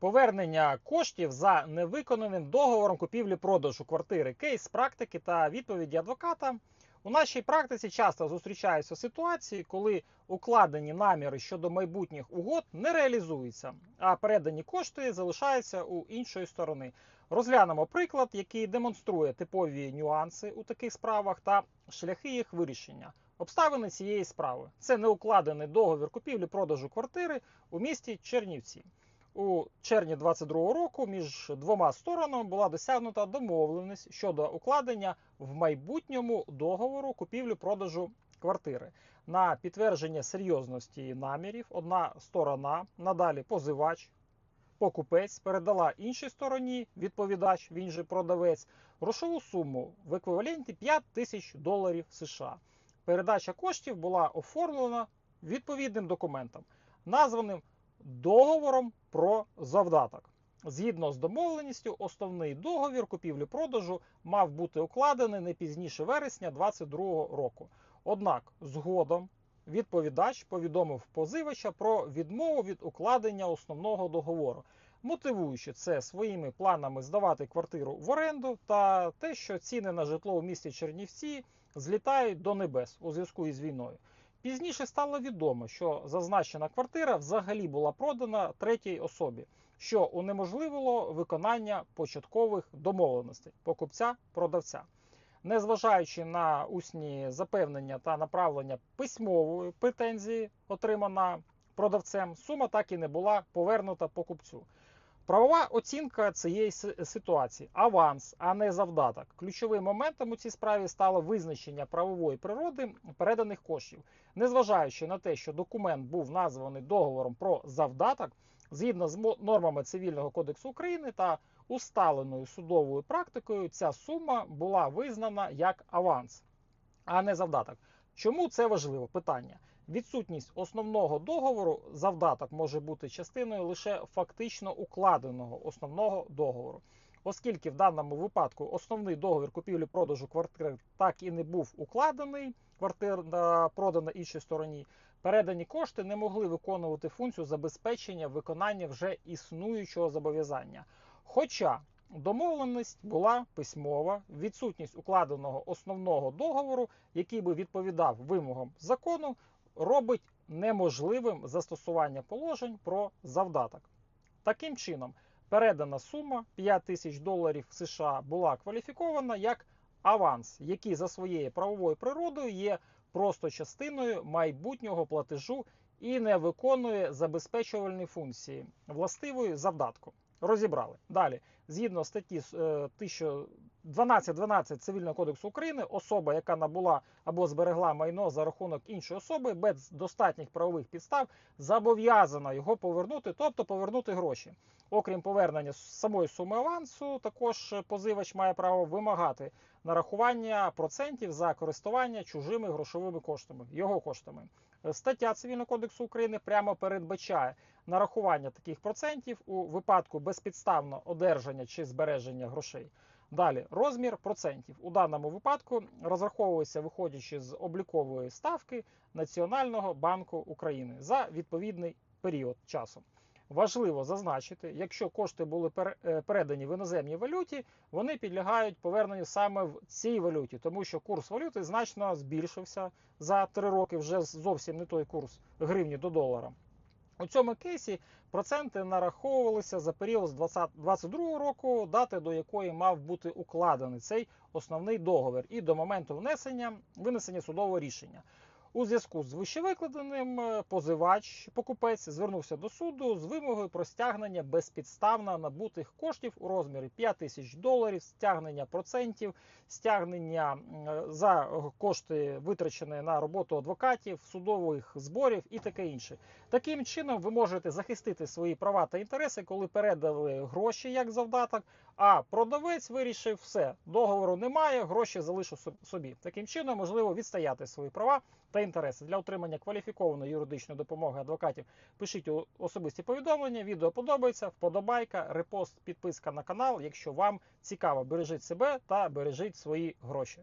Повернення коштів за невиконаним договором купівлі-продажу квартири, кейс практики та відповіді адвоката. У нашій практиці часто зустрічаються ситуації, коли укладені наміри щодо майбутніх угод не реалізуються, а передані кошти залишаються у іншої сторони. Розглянемо приклад, який демонструє типові нюанси у таких справах та шляхи їх вирішення. Обставини цієї справи це неукладений договір купівлі-продажу квартири у місті Чернівці. У червні 2022 року між двома сторонами була досягнута домовленість щодо укладення в майбутньому договору купівлі-продажу квартири. На підтвердження серйозності намірів одна сторона, надалі позивач, покупець передала іншій стороні відповідач, він же продавець, грошову суму в еквіваленті 5 тисяч доларів США. Передача коштів була оформлена відповідним документом, названим договором про завдаток. Згідно з домовленістю, основний договір купівлі-продажу мав бути укладений не пізніше вересня 2022 року. Однак, згодом відповідач повідомив позивача про відмову від укладення основного договору, мотивуючи це своїми планами здавати квартиру в оренду та те, що ціни на житло у місті Чернівці злітають до небес у зв'язку із війною. Пізніше стало відомо, що зазначена квартира взагалі була продана третій особі, що унеможливило виконання початкових домовленостей покупця-продавця. Незважаючи на усні запевнення та направлення письмової претензії, отримана продавцем, сума так і не була повернута покупцю. Правова оцінка цієї ситуації аванс, а не завдаток. Ключовим моментом у цій справі стало визначення правової природи переданих коштів, незважаючи на те, що документ був названий договором про завдаток, згідно з нормами цивільного кодексу України та усталеною судовою практикою, ця сума була визнана як аванс, а не завдаток. Чому це важливо питання? Відсутність основного договору завдаток може бути частиною лише фактично укладеного основного договору. Оскільки в даному випадку основний договір купівлі-продажу квартири так і не був укладений, квартира продана іншій стороні, передані кошти не могли виконувати функцію забезпечення виконання вже існуючого зобов'язання. Хоча домовленість була письмова, відсутність укладеного основного договору, який би відповідав вимогам закону, робить неможливим застосування положень про завдаток. Таким чином, передана сума 5 тисяч доларів США була кваліфікована як аванс, який за своєю правовою природою є просто частиною майбутнього платежу і не виконує забезпечувальні функції властивої завдатку. Розібрали. Далі, згідно статті 12.12 Цивільного кодексу України, особа, яка набула або зберегла майно за рахунок іншої особи без достатніх правових підстав, зобов'язана його повернути, тобто повернути гроші. Окрім повернення самої суми авансу, також позивач має право вимагати нарахування процентів за користування чужими грошовими коштами, його коштами. Стаття Цивільного кодексу України прямо передбачає нарахування таких процентів у випадку безпідставного одержання чи збереження грошей. Далі розмір процентів у даному випадку розраховується виходячи з облікової ставки Національного банку України за відповідний період часу. Важливо зазначити, якщо кошти були е, передані в іноземній валюті, вони підлягають поверненню саме в цій валюті, тому що курс валюти значно збільшився за три роки, вже зовсім не той курс гривні до долара. У цьому кейсі проценти нараховувалися за період з 2022 року, дати до якої мав бути укладений цей основний договір, і до моменту внесення винесення судового рішення. У зв'язку з вищевикладеним е, позивач покупець звернувся до суду з вимогою про стягнення безпідставно набутих коштів у розмірі 5 тисяч доларів, стягнення процентів, стягнення е, за кошти, витрачені на роботу адвокатів, судових зборів і таке інше. Таким чином, ви можете захистити свої права та інтереси, коли передали гроші як завдаток. А продавець вирішив все, договору немає, гроші залишу собі. Таким чином можливо відстояти свої права та інтереси для отримання кваліфікованої юридичної допомоги адвокатів. Пишіть особисті повідомлення. Відео подобається, вподобайка, репост, підписка на канал. Якщо вам цікаво, бережіть себе та бережіть свої гроші.